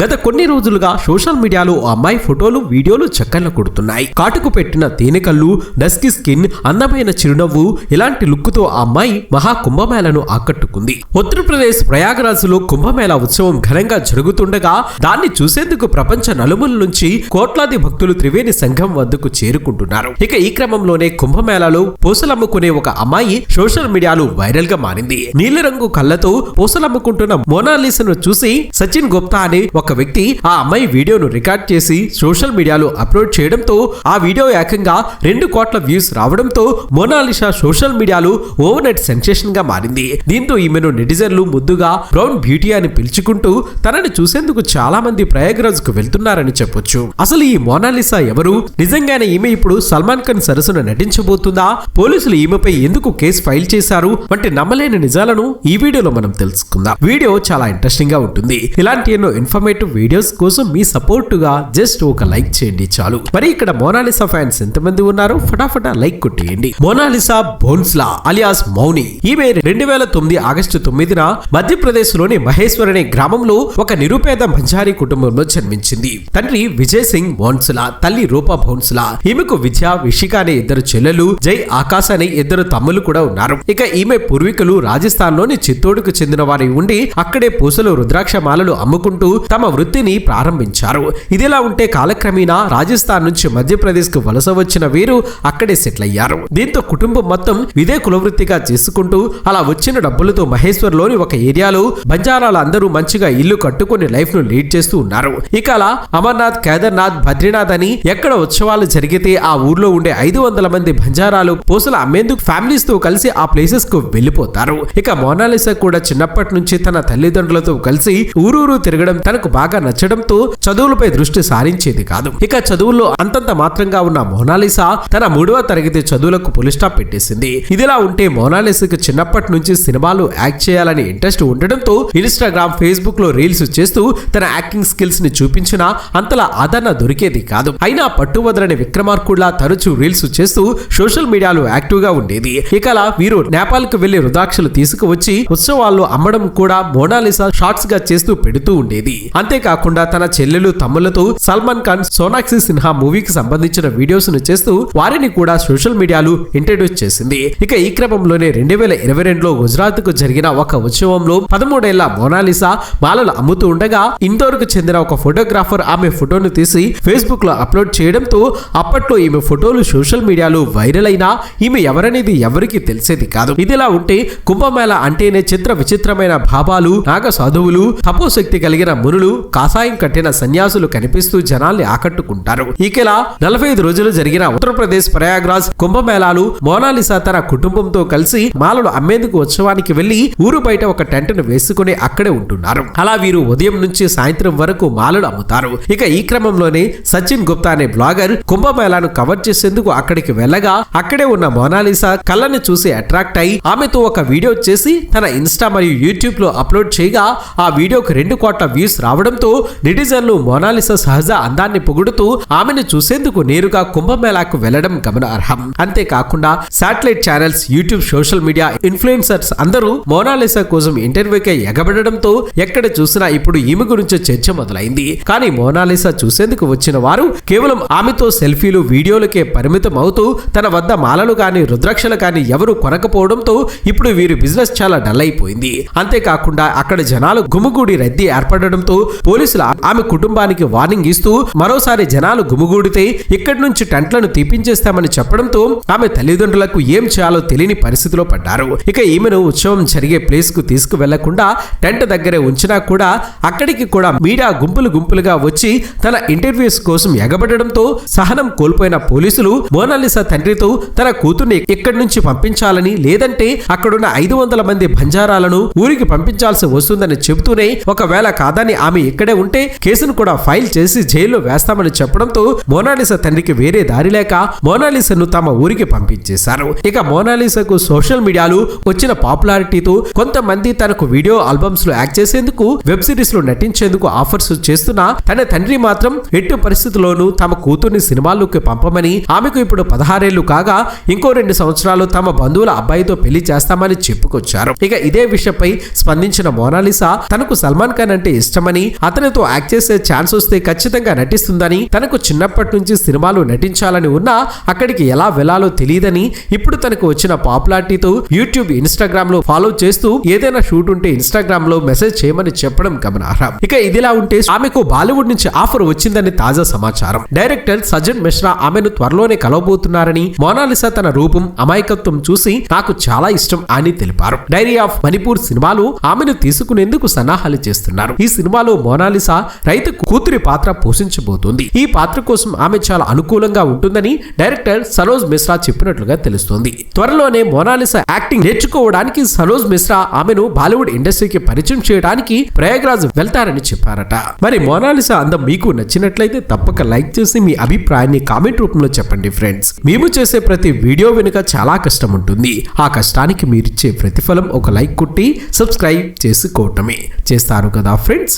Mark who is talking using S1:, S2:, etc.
S1: గత కొన్ని రోజులుగా సోషల్ మీడియాలో ఆ అమ్మాయి ఫోటోలు వీడియోలు చక్కర్లు కొడుతున్నాయి. కాటుకు పెట్టిన తేనెకళ్ళు డస్కి స్కిన్ అందమైన చిరునవ్వు ఇలాంటి లుక్తో ఆ అమ్మాయి మహా కుంభమేళను ఆకట్టుకుంది. ఉత్తరప్రదేశ్ ప్రయాగరాజ్లో కుంభమేళ ఉత్సవం ఘనంగా జరుగుతుండగా దాన్ని చూసేందుకు ప్రపంచ నలుమూల నుంచి కోట్లాది భక్తులు త్రివేణి సంఘం వద్దకు చేరుకుంటున్నారు. ఇక ఈ క్రమంలోనే కుంభమేళలో పూసలమ్ముకునే ఒక అమ్మాయి సోషల్ మీడియాలో వైరల్గా మారింది. నీలిరంగు కళ్ళతో పూసలమ్ముకుంటున్న మోనాలిసను చూసి సచిన్ గుప్తా అనే ఒక వ్యక్తి ఆ అమ్మాయి వీడియోను రికార్డ్ చేసి సోషల్ మీడియాలో అప్లోడ్ చేయడంతో ఆ వీడియో ఏకంగా రెండు కోట్ల వ్యూస్ రావడంతో మోనాలిషా సోషల్ మీడియాలో ఓవర్ నెట్ సెన్సేషన్గా మారింది. దీంతో ఈమెను నెటిజన్లు ముద్దుగా బ్రౌన్ బ్యూటీ అని పిలుచుకుంటూ తనని చూసేందుకు చాలా మంది ప్రయాగ్రాజ్కు వెళ్తున్నారని చెప్పొచ్చు. అసలు ఈ మోనాలిసా ఎవరు? నిజంగానే ఈమె ఇప్పుడు సల్మాన్ ఖాన్ సరసన నటించబోతుందా? పోలీసులు ఈమెపై ఎందుకు కేసు ఫైల్ చేశారు? వంటి నమ్మలేని నిజాలను ఈ వీడియోలో మనం తెలుసుకుందాం. వీడియో చాలా ఇంట్రెస్టింగ్గా ఉంటుంది. ఇలాంటి ఎన్నో ఇన్ఫర్మేటివ్ వీడియోస్ కోసం మీ సపోర్టుగా జస్ట్ ఒక లైక్ చేయండి చాలు. మరి ఇక్కడ మోనాలిసా ఫ్యాన్స్ ఎంతమంది ఉన్నారు? ఫటాఫటా లైక్ కొట్టేయండి. మోనాలిసా బోన్స్లా అలియాస్ మౌని. ఈమె రెండు వేల తొమ్మిది ఆగస్టు తొమ్మిదిన మధ్యప్రదేశ్లోని మహేశ్వర్ అనే గ్రామంలో ఒక నిరుపేద మంచారి కుటుంబంలో జన్మించింది. తండ్రి విజయ్ సింగ్ బోన్స్లా తల్లి రూపా బోన్స్లా. ఈమెకు విద్య విషిక అనే ఇద్దరు చెల్లెలు జై ఆకాశ్ అనే ఇద్దరు తమ్ములు కూడా ఉన్నారు. ఇక ఈమె పూర్వీకులు రాజస్థాన్లోని చిత్తోడుకు చెందిన వారి ఉండి అక్కడే పూసలు రుద్రాక్ష మాలలు అమ్ముకుంటూ తమ వృత్తిని ప్రారంభించారు. ఇదిలా ఉంటే కాలక్రమేణా రాజస్థాన్ నుంచి మధ్యప్రదేశ్కు వలస వచ్చిన వీరు అక్కడే సెటిల్ అయ్యారు. దీంతో కుటుంబం మొత్తం ఇదే కులవృత్తిగా చేసుకుంటూ అలా వచ్చిన డబ్బులతో మహేశ్వర్లోని ఒక ఏరియాలో బంజారాలు అందరూ మంచిగా ఇల్లు కట్టుకుని లైఫ్ను లీడ్ చేస్తూ ఉన్నారు. ఇక అలా అమర్నాథ్ కేదార్నాథ్ బద్రీనాథ్ అని ఎక్కడ ఉత్సవాలు జరిగితే ఆ ఊర్లో ఉండే ఐదు వందల మంది బంజారాలు పూసలు అమ్మేందుకు ఫ్యామిలీస్తో కలిసి ఆ ప్లేసెస్కు వెళ్ళిపోతారు ఇక మోనాలిసా కూడా చిన్నప్పటి నుంచి తన తల్లిదండ్రులతో కలిసి ఊరూరు తిరగడం తనకు బాగా నచ్చడంతో చదువులపై దృష్టి సారించేది కాదు. ఇక చదువుల్లో అంతంత మాత్రంగా ఉన్న మోనాలిసా తన మూడవ తరగతి చదువులకు పులిస్టాప్ పెట్టేసింది. ఇదిలా ఉంటే మోనాలిసాకు చిన్నప్పటి నుంచి సినిమాలు యాక్ట్ చేయాలని ఇంట్రెస్ట్ ఉండడంతో ఇన్స్టాగ్రామ్ ఫేస్బుక్లో రీల్స్ చేస్తూ తన యాక్టింగ్ స్కిల్స్ని చూపించినా అంతలా ఆదరణ దొరికేది కాదు. అయినా పట్టు వదలని విక్రమార్కుడిలా తరచూ రీల్స్ చేస్తూ సోషల్ మీడియాలో యాక్టివ్గా ఉండేది. ఇక అలా వీరు నేపాల్కు వెళ్ళి రుదాక్షలు తీసుకువచ్చి ఉత్సవాల్లో అమ్మడం కూడా మోనాలిసా షార్ట్స్గా చేస్తూ పెడుతూ ఉండేది. అంతేకాకుండా తన చెల్లెలు తమ్ములతో సల్మాన్ ఖాన్ సోనాక్షి సిన్హా మూవీకి సంబంధించిన వీడియోస్ను చేస్తూ వారిని కూడా సోషల్ మీడియాలో ఇంట్రడ్యూస్ చేసింది. ఇక ఈ క్రమంలోనే రెండు వేల ఇరవై రెండులో గుజరాత్కు జరిగిన ఒక ఉత్సవంలో పదమూడేళ్ళ మోనాలిసా మాలలు అమ్ముతూ ఉండగా ఇందోర్కు చెందిన ఒక ఫోటోగ్రాఫర్ ఆమె ఫోటోను తీసి ఫేస్బుక్లో అప్లోడ్ చేయడంతో అప్పట్లో ఈమె ఫోటోలు సోషల్ మీడియాలో వైరల్ అయినా ఈమె ఎవరనేది ఎవరికి తెలిసేది కాదు. ఇదిలా ఉంటే కుంభమేళ అంటేనే చిత్ర విచిత్రమైన భావాలు నాగ సాధువులు తపోశక్తి కలిగిన మునులు కాషాయం కట్టిన సన్యాసులు కనిపిస్తూ జనాల్ని ఆకట్టుకుంటారు. ఇకలా నలభై ఐదు రోజులు జరిగిన ఉత్తరప్రదేశ్ ప్రయాగ్రాజ్ కుంభమేళాలు మోనాలిసా తన కుటుంబంతో కలిసి మాలలు అమ్మేందుకు ఉత్సవానికి వెళ్ళి ఊరు బయట ఒక టెంట్ను వేసుకుని అక్కడే ఉంటున్నారు. అలా వీరు ఉదయం నుంచి సాయంత్రం వరకు మాలలు అమ్ముతారు. ఇక ఈ క్రమంలోనే సచిన్ గుప్తా అనే బ్లాగర్ కుంభమేళాను కవర్ చేసేందుకు అక్కడికి వెళ్ళగా అక్కడే ఉన్న మోనాలిసా కళ్ళని చూసి అట్రాక్ట్ అయి ఆమెతో ఒక వీడియో చేసి తన ఇన్స్టా మరియు యూట్యూబ్లో అప్లోడ్ చేయగా ఆ వీడియోకి రెండు కోట్ల వ్యూస్ రావడంతో నెటిజన్లు మోనాలిసా సహజ అందాన్ని పొగుడుతూ ఆమెను చూసేందుకు నేరుగా కుంభమేళాకు వెళ్ళడం గమనార్హం. అంతేకాకుండా satellite channels YouTube social media influencers అందరూ మోనాలిసా కోసం ఇంటర్వ్యూకే ఎగబడడంతో ఎక్కడ చూసినా ఇప్పుడు ఈమె గురించి చర్చ మొదలైంది. కానీ మోనాలిసా చూసేందుకు వచ్చిన వారు కేవలం ఆమెతో సెల్ఫీలు వీడియోలకే పరిమితం అవుతూ తన వద్ద మాలలు కాని రుద్రాక్షలు కాని ఎవరు కొనకపోవడంతో ఇప్పుడు వీరి బిజినెస్ చాలా డల్ అయిపోయింది. అంతేకాకుండా అక్కడ జనాలు గుమిగూడి రద్దీ ఏర్పడడంతో పోలీసులు ఆమె కుటుంబానికి వార్నింగ్ ఇస్తూ మరోసారి జనాలు గుమిగూడితే ఇక్కడి నుంచి టెంట్లను తీపించేస్తామని చెప్పడంతో ఆమె తల్లిదండ్రులకు ఏం చేయాలో తెలియని పరిస్థితిలో పడ్డారు. ఇక ఈమెను ఉత్సవం జరిగే ప్లేస్కు తీసుకువెళ్ళకుండా టెంట్ దగ్గరే ఉంచినా కూడా అక్కడికి కూడా మీడియా గుంపులు గుంపులుగా వచ్చి తన ఇంటర్వ్యూస్ కోసం ఎగబడడంతో సహనం కోల్పోయిన పోలీసులు మోనాలిసా తండ్రితో తన కూతుర్ని ఇక్కడి నుంచి పంపించాలని లేదంటే అక్కడున్న ఐదు వందల మంది బంజారాలను ఊరికి పంపించాల్సి వస్తుందని చెబుతూనే ఒకవేళ కాదని ఆమె ఆమె ఇక్కడే ఉంటే కేసును కూడా ఫైల్ చేసి జైల్లో వేస్తామని చెప్పడంతో మోనాలిసా తండ్రికి వేరే దారి లేక మోనాలిసాను తమ ఊరికి పంపించేశారు. ఇక మోనాలిసాకు సోషల్ మీడియాలో వచ్చిన పాపులారిటీతో కొంతమంది తనకు వీడియో ఆల్బమ్స్లో యాక్ట్ చేసేందుకు వెబ్ సిరీస్లో నటించేందుకు ఆఫర్స్ చేస్తున్నా తన తండ్రి మాత్రం ఎట్టి పరిస్థితుల్లోనూ తమ కూతుర్ని సినిమాల్లోకి పంపమని ఆమెకు ఇప్పుడు పదహారేళ్ళు కాగా ఇంకో రెండు సంవత్సరాలు తమ బంధువుల అబ్బాయితో పెళ్ళి చేస్తామని చెప్పుకొచ్చారు. ఇక ఇదే విషయంపై స్పందించిన మోనాలిసా తనకు సల్మాన్ ఖాన్ అంటే ఇష్టమని అతనితో యాక్ట్ చేసే ఛాన్స్ వస్తే ఖచ్చితంగా నటిస్తుందని తనకు చిన్నప్పటి నుంచి సినిమాలు నటించాలని ఉన్నా అక్కడికి ఎలా వెళ్ళాలో తెలియదని ఇప్పుడు తనకు వచ్చిన పాపులారిటీతో యూట్యూబ్ ఇన్స్టాగ్రామ్లో ఫాలో చేస్తూ ఏదైనా షూట్ ఉంటే ఇన్స్టాగ్రామ్లో మెసేజ్ చేయమని చెప్పడం గమనార్హం. ఇక ఇదిలా ఉంటే ఆమెకు బాలీవుడ్ నుంచి ఆఫర్ వచ్చిందని తాజా సమాచారం. డైరెక్టర్ సజన్ మిశ్రా ఆమెను త్వరలోనే కలవబోతున్నారని మోనాలిసా తన రూపం అమాయకత్వం చూసి నాకు చాలా ఇష్టం అని తెలిపారు. డైరీ ఆఫ్ మణిపూర్ సినిమాలు ఆమెను తీసుకునేందుకు సన్నాహాలు చేస్తున్నారు. ఈ సినిమాలో మోనాలిసా రైతు కూతురి పాత్ర పోషించబోతోంది. ఈ పాత్ర కోసం ఆమె చాలా అనుకూలంగా ఉంటుందని డైరెక్టర్ సరోజ్ మిశ్రా చెప్పినట్లుగా తెలుస్తోంది. త్వరలోనే మోనాలిసా యాక్టింగ్ నేర్చుకోవడానికి సరోజ్ మిశ్రా ఆమెను బాలీవుడ్ ఇండస్ట్రీకి పరిచయం చేయడానికి ప్రయాగ్రాజ్ వెళ్తారని చెప్పారట. మరి మోనాలిసా అందం మీకు నచ్చినట్లయితే తప్పక లైక్ చేసి మీ అభిప్రాయాన్ని కామెంట్ రూపంలో చెప్పండి ఫ్రెండ్స్. మేము చేసే ప్రతి వీడియో వెనుక చాలా కష్టం ఉంటుంది. ఆ కష్టానికి మీరిచ్చే ప్రతిఫలం ఒక లైక్ కొట్టి సబ్స్క్రైబ్ చేసుకోవటమే. చేస్తారు కదా ఫ్రెండ్స్?